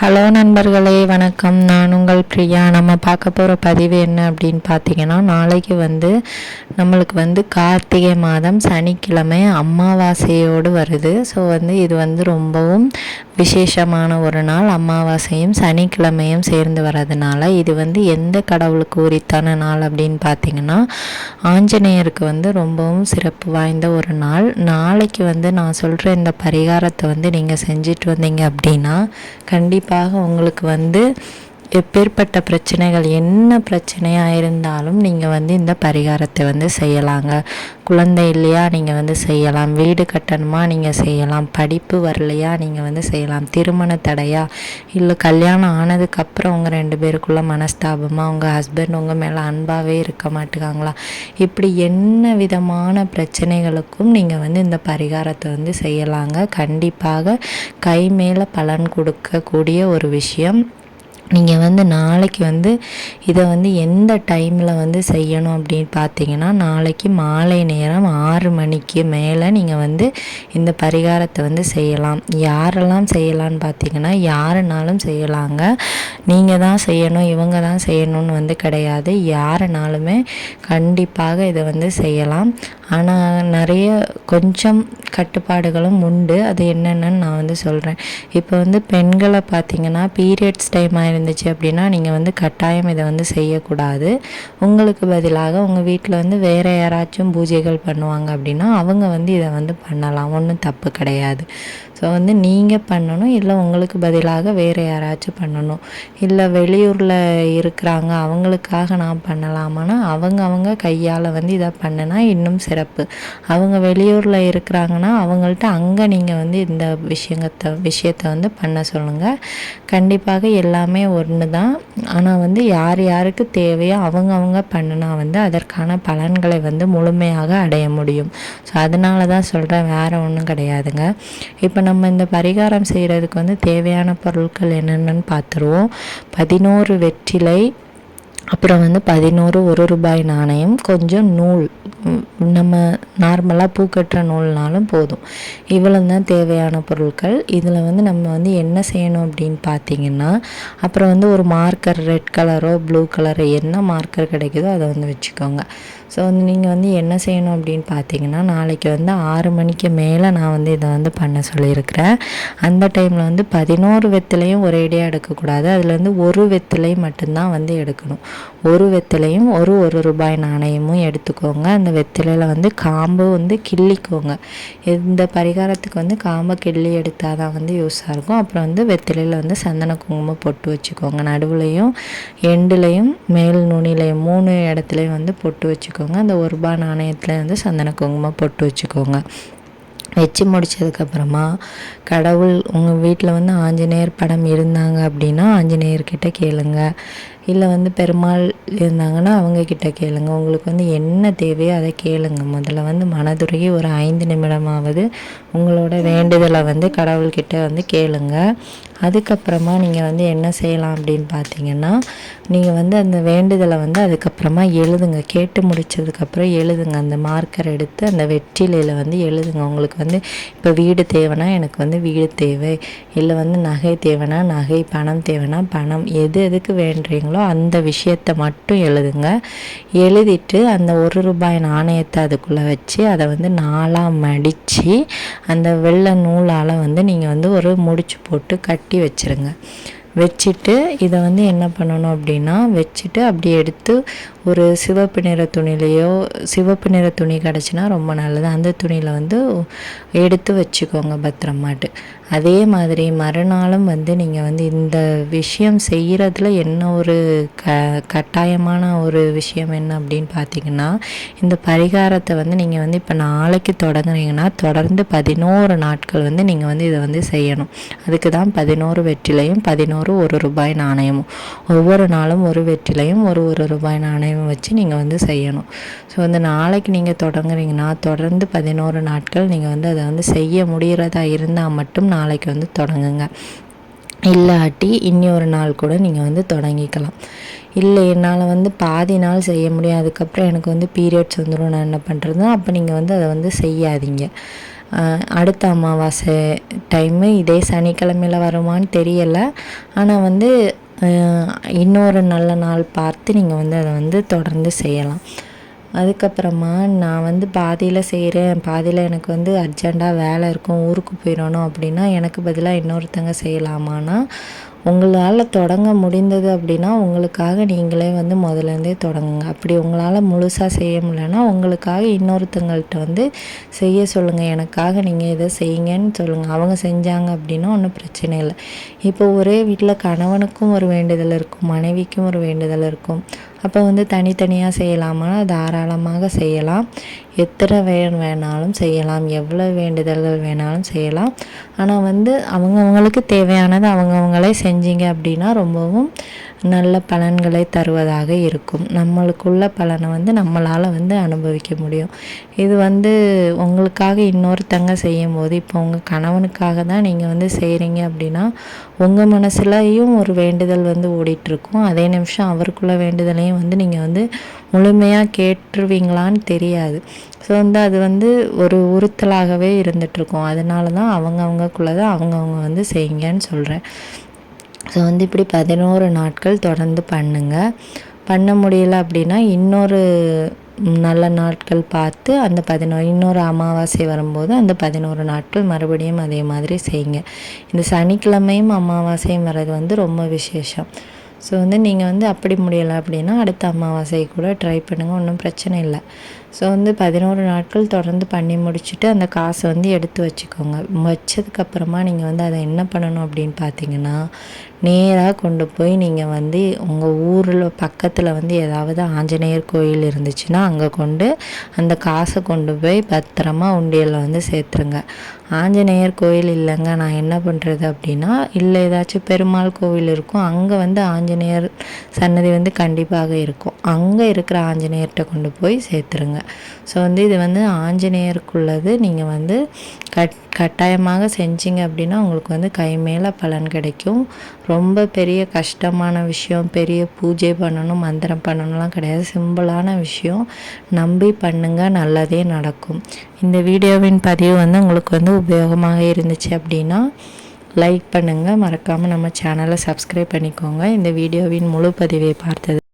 Hello நண்பர்களே வணக்கம். நான் உங்கள் பிரியா. நம்ம பார்க்க போகிற பதிவு என்ன அப்படின்னு பார்த்தீங்கன்னா நாளைக்கு வந்து நம்மளுக்கு வந்து கார்த்திகை மாதம் சனிக்கிழமை அமாவாசையோடு வருது. ஸோ வந்து இது வந்து ரொம்பவும் விசேஷமான ஒரு நாள். அமாவாசையும் சனிக்கிழமையும் சேர்ந்து வர்றதுனால இது வந்து எந்த கடவுளுக்கு உரித்தான நாள் அப்படின்னு பார்த்தீங்கன்னா ஆஞ்சநேயருக்கு வந்து ரொம்பவும் சிறப்பு வாய்ந்த ஒரு நாள். நாளைக்கு வந்து நான் சொல்கிற இந்த பரிகாரத்தை வந்து நீங்கள் செஞ்சுட்டு வந்தீங்க அப்படின்னா கண்டிப்பாக உங்களுக்கு வந்து எப்பேற்பட்ட பிரச்சனைகள் என்ன பிரச்சனையாக இருந்தாலும் நீங்கள் வந்து இந்த பரிகாரத்தை வந்து செய்யலாங்க. குழந்தை இல்லையா நீங்கள் வந்து செய்யலாம். வீடு கட்டணுமா நீங்கள் செய்யலாம். படிப்பு வரலையா நீங்கள் வந்து செய்யலாம். திருமண தடையா இல்லை கல்யாணம் ஆனதுக்கப்புறம் உங்கள் ரெண்டு பேருக்குள்ள மனஸ்தாபமாக உங்கள் ஹஸ்பண்ட் உங்கள் மேலே அன்பாகவே இருக்க மாட்டுக்காங்களா? இப்படி என்ன விதமான பிரச்சனைகளுக்கும் நீங்கள் வந்து இந்த பரிகாரத்தை வந்து செய்யலாங்க. கண்டிப்பாக கை மேலே பலன் கொடுக்கக்கூடிய ஒரு விஷயம். நீங்கள் வந்து நாளைக்கு வந்து இதை வந்து எந்த டைமில் வந்து செய்யணும் அப்படின்னு பார்த்தீங்கன்னா நாளைக்கு மாலை நேரம் ஆறு மணிக்கு மேலே நீங்கள் வந்து இந்த பரிகாரத்தை வந்து செய்யலாம். யாரெல்லாம் செய்யலான்னு பார்த்தீங்கன்னா யாருனாலும் செய்யலாங்க. நீங்கள் தான் செய்யணும் இவங்க தான் செய்யணும்னு வந்து கிடையாது. யாருனாலுமே கண்டிப்பாக இதை வந்து செய்யலாம். ஆனால் நிறைய கொஞ்சம் கட்டுப்பாடுகளும் உண்டு. அது என்னென்னு நான் வந்து சொல்கிறேன் இப்போ வந்து பெண்களை பார்த்தீங்கன்னா பீரியட்ஸ் டைம் இருந்துச்சு அப்படின்னா நீங்கள் வந்து கட்டாயம் இதை வந்து செய்யக்கூடாது. உங்களுக்கு பதிலாக உங்கள் வீட்டில் வந்து வேறு யாராச்சும் பூஜைகள் பண்ணுவாங்க அப்படின்னா அவங்க வந்து இதை வந்து பண்ணலாம். ஒன்றும் தப்பு கிடையாது. ஸோ வந்து நீங்கள் பண்ணணும் இல்லை உங்களுக்கு பதிலாக வேறு யாராச்சும் பண்ணணும். இல்லை வெளியூரில் இருக்கிறாங்க அவங்களுக்காக நான் பண்ணலாமான்னா அவங்க அவங்க கையால் வந்து இதை பண்ணுனா இன்னும் சிறப்பு. அவங்க வெளியூரில் இருக்கிறாங்கன்னா அவங்கள்ட்ட அங்கே நீங்கள் வந்து இந்த விஷயங்கத்தை விஷயத்தை வந்து பண்ண சொல்லுங்கள் கண்டிப்பாக எல்லாமே ஒன்று தான் ஆனால் வந்து யார் யாருக்கு தேவையோ அவங்க அவங்க வந்து அதற்கான பலன்களை வந்து முழுமையாக அடைய முடியும். ஸோ அதனால தான் சொல்கிறேன் வேறு ஒன்றும் கிடையாதுங்க. இப்போ நம்ம இந்த பரிகாரம் செய்கிறதுக்கு வந்து தேவையான பொருட்கள் என்னென்னு பார்த்துருவோம் பதினோரு வெற்றிலை அப்புறம் வந்து பதினோரு ஒரு ரூபாய் நாணயம் கொஞ்சம் நூல். நம்ம நார்மலாக பூ கட்டுற நூல்னாலும் போதும். இவ்வளோ தான் தேவையான பொருட்கள். இதில் வந்து நம்ம வந்து என்ன செய்யணும் அப்படின்னு பார்த்தீங்கன்னா அப்புறம் வந்து ஒரு மார்க்கர் ரெட் கலரோ ப்ளூ கலரோ என்ன மார்க்கர் கிடைக்குதோ அதை வந்து வச்சுக்கோங்க. ஸோ வந்து நீங்கள் வந்து என்ன செய்யணும் அப்படின்னு பார்த்தீங்கன்னா நாளைக்கு வந்து ஆறு மணிக்கு மேலே நான் வந்து இதை வந்து பண்ண சொல்லியிருக்கிறேன். அந்த டைமில் வந்து பதினோரு வெத்திலையும் ஒரேடியாக எடுக்கக்கூடாது. அதில் வந்து ஒரு வெத்திலை மட்டும்தான் வந்து எடுக்கணும். ஒரு வெத்திலையும் ஒரு ஒரு ரூபாய் நாணயமும் எடுத்துக்கோங்க. அந்த வெத்திலையில் வந்து காம்பு வந்து கிள்ளிக்கோங்க. இந்த பரிகாரத்துக்கு வந்து காம்பை கிள்ளி எடுத்தால் தான் வந்து யூஸாக இருக்கும். அப்புறம் வந்து வெத்திலையில் வந்து சந்தன குங்குமம் பொட்டு வச்சுக்கோங்க. நடுவுலையும் எண்டுலையும் மேல் நுனிலையும் மூணு இடத்துலையும் வந்து பொட்டு வச்சுக்கோங்க. அந்த ஒரு ரூபாய் நாணயத்தில் வந்து சந்தன குங்குமம் பொட்டு வச்சுக்கோங்க. வச்சு முடிச்சதுக்கப்புறமா கடவுள் உங்கள் வீட்டில் வந்து ஆஞ்சநேயர் படம் இருந்தாங்க அப்படின்னா ஆஞ்சநேயர்கிட்ட கேளுங்க. இல்லை வந்து பெருமாள் இருந்தாங்கன்னா அவங்கக்கிட்ட கேளுங்க. உங்களுக்கு வந்து என்ன தேவையோ அதை கேளுங்க. முதல்ல வந்து மனதுருகி ஒரு ஐந்து நிமிடமாவது உங்களோட வேண்டுதலை வந்து கடவுள்கிட்ட வந்து கேளுங்க. அதுக்கப்புறமா நீங்கள் வந்து என்ன செய்யலாம் அப்படின்னு பார்த்தீங்கன்னா நீங்கள் வந்து அந்த வேண்டுதலை வந்து அதுக்கப்புறமா எழுதுங்க. கேட்டு முடிச்சதுக்கப்புறம் எழுதுங்க. அந்த மார்க்கர் எடுத்து அந்த வெற்றிலையில் வந்து எழுதுங்க. உங்களுக்கு வந்து இப்போ வீடு தேவைன்னா எனக்கு வந்து வீடு தேவை. இல்லை வந்து நகை தேவைன்னா நகை பணம் தேவைன்னா பணம். எது எதுக்கு வேண்டுறீங்களோ அந்த விஷயத்தை மட்டும் எழுதுங்க. எழுதிட்டு அந்த ஒரு ரூபாய் நாணயத்தை அதுக்குள்ளே வச்சு அதை வந்து நாளாக மடித்து அந்த வெள்ளை நூலால் வந்து நீங்கள் வந்து ஒரு முடிச்சு போட்டு கட் கட்டி வச்சிருங்க. வச்சுட்டு இதை வந்து என்ன பண்ணணும் அப்படின்னா வச்சுட்டு அப்படி எடுத்து ஒரு சிவப்பு நிற துணிலையோ சிவப்பு நிற துணி கிடச்சின்னா ரொம்ப நல்லது. அந்த துணியில் வந்து எடுத்து வச்சுக்கோங்க பத்திரமாட்டு. அதே மாதிரி மறுநாளும் வந்து நீங்கள் வந்து இந்த விஷயம் செய்கிறதுல என்ன ஒரு க கட்டாயமான ஒரு விஷயம் என்ன அப்படின்னு பார்த்தீங்கன்னா இந்த பரிகாரத்தை வந்து நீங்கள் வந்து இப்போ நாளைக்கு தொடங்குறீங்கன்னா தொடர்ந்து பதினோரு நாட்கள் வந்து நீங்கள் வந்து இதை வந்து செய்யணும். அதுக்கு தான் பதினோரு வெற்றிலையும் பதினோரு ஒரு ரூபாய் நாணயமும். ஒவ்வொரு நாளும் ஒரு வெற்றிலையும் ஒரு ஒரு ரூபாய் நாணயமும் வச்சு நீங்கள் வந்து செய்யணும். ஸோ வந்து நாளைக்கு நீங்கள் தொடங்குறீங்கன்னா தொடர்ந்து பதினோரு நாட்கள் நீங்கள் வந்து அதை வந்து செய்ய முடிகிறதா இருந்தால் மட்டும் நாளைக்கு வந்து தொடங்குங்க. இல்லாட்டி இன்னி ஒரு நாள் கூட நீங்கள் வந்து தொடங்கிக்கலாம். இல்லை என்னால் வந்து பாதி நாள் செய்ய முடியும் அதுக்கப்புறம் எனக்கு வந்து பீரியட்ஸ் வந்துடும் நான் என்ன பண்ணுறது அப்போ நீங்கள் வந்து அதை வந்து செய்யாதீங்க. அடுத்த அமாவாசை டைமு இதே சனிக்கிழமையில் வருமான்னு தெரியலை. ஆனால் வந்து இன்னொரு நல்ல நாள் பார்த்து நீங்கள் வந்து அதை வந்து தொடர்ந்து செய்யலாம். அதுக்கப்புறமா நான் வந்து பாதியில் செய்கிறேன் பாதியில் எனக்கு வந்து அர்ஜெண்ட்டாக வேலை இருக்கும். ஊருக்கு போயிடணும் அப்படின்னா எனக்கு பதிலாக இன்னொருத்தங்க செய்யலாமான்னா உங்களால் தொடங்க முடிந்தது அப்படின்னா உங்களுக்காக நீங்களே வந்து முதலேருந்தே தொடங்குங்க. அப்படி உங்களால் முழுசாக செய்ய முடியலன்னா உங்களுக்காக இன்னொருத்தங்கள்ட்ட வந்து செய்ய சொல்லுங்கள் எனக்காக நீங்கள் இதை செய்யுங்கன்னு சொல்லுங்கள் அவங்க செஞ்சாங்க அப்படின்னா ஒன்றும் பிரச்சனை இல்லை. இப்போ ஒரே வீட்டில் கணவனுக்கும் ஒரு வேண்டுதல் இருக்கும் மனைவிக்கும் ஒரு வேண்டுதல் இருக்கும். அப்போ வந்து தனித்தனியாக செய்யலாமா? தாராளமாக செய்யலாம். எத்தனை வேணும் வேணாலும் செய்யலாம் எவ்வளோ வேண்டுதல்கள் வேணாலும் செய்யலாம். ஆனால் வந்து அவங்கவுங்களுக்கு தேவையானது அவங்கவுங்களே செஞ்சீங்க அப்படின்னா ரொம்பவும் நல்ல பலன்களை தருவதாக இருக்கும். நம்மளுக்குள்ள பலனை வந்து நம்மளால் வந்து அனுபவிக்க முடியும். இது வந்து உங்களுக்காக இன்னொருத்தங்க செய்யும் போது இப்போ உங்கள் கணவனுக்காக தான் நீங்கள் வந்து செய்கிறீங்க அப்படின்னா உங்கள் மனசுலையும் ஒரு வேண்டுதல் வந்து ஓடிட்டுருக்கும் அதே நிமிஷம் அவருக்குள்ள வேண்டுதலையும் வந்து நீங்கள் வந்து முழுமையாக கேட்டுருவீங்களான்னு தெரியாது. ஸோ வந்து அது வந்து ஒரு உறுத்தலாகவே இருந்துகிட்ருக்கும் அதனால தான் அவங்க தான் அவங்கவுங்க வந்து செய்யுங்கன்னு சொல்கிறேன் ஸோ வந்து இப்படி பதினோரு நாட்கள் தொடர்ந்து பண்ணுங்கள் பண்ண முடியல அப்படின்னா இன்னொரு நல்ல நாட்கள் பார்த்து அந்த பதினோரு இன்னொரு அமாவாசை வரும்போது அந்த பதினோரு நாட்கள் மறுபடியும் அதே மாதிரி செய்யுங்க. இந்த சனிக்கிழமையும் அமாவாசையும் வர்றது வந்து ரொம்ப விசேஷம். ஸோ வந்து நீங்கள் வந்து அப்படி முடியலை அப்படின்னா அடுத்த அமாவாசை கூட ட்ரை பண்ணுங்கள் ஒன்றும் பிரச்சனை இல்லை. ஸோ வந்து பதினோரு நாட்கள் தொடர்ந்து பண்ணி முடிச்சுட்டு அந்த காசை வந்து எடுத்து வச்சுக்கோங்க. வச்சதுக்கப்புறமா நீங்கள் வந்து அதை என்ன பண்ணணும் அப்படின்னு பார்த்தீங்கன்னா நேராக கொண்டு போய் நீங்கள் வந்து உங்கள் ஊரில் பக்கத்தில் வந்து ஏதாவது ஆஞ்சநேயர் கோயில் இருந்துச்சுன்னா அங்கே கொண்டு அந்த காசை கொண்டு போய் பத்திரமா உண்டியலில் வந்து சேர்த்துருங்க. ஆஞ்சநேயர் கோயில் இல்லைங்க நான் என்ன பண்ணுறது அப்படின்னா இல்லை ஏதாச்சும் பெருமாள் கோவில் இருக்கும் அங்கே வந்து ஆஞ்சநேயர் சன்னதி வந்து கண்டிப்பாக இருக்கும். அங்கே இருக்கிற ஆஞ்சநேயர்கிட்ட கொண்டு போய் சேர்த்துருங்க. ஸோ வந்து இது வந்து ஆஞ்சநேயருக்குள்ளது. நீங்கள் வந்து கட் கட்டாயமாக செஞ்சீங்க அப்படின்னா உங்களுக்கு வந்து கை மேலே பலன் கிடைக்கும். ரொம்ப பெரிய கஷ்டமான விஷயம் பெரிய பூஜை பண்ணணும் மந்திரம் பண்ணணும்லாம் கிடையாது. சிம்பிளான விஷயம். நம்பி பண்ணுங்க நல்லதே நடக்கும். இந்த வீடியோவின் பதிவு வந்து உங்களுக்கு வந்து உபயோகமாக இருந்துச்சு அப்படின்னா லைக் பண்ணுங்கள் மறக்காமல் நம்ம சேனலை சப்ஸ்கிரைப் பண்ணிக்கோங்க. இந்த வீடியோவின் முழு பதிவை பார்த்தது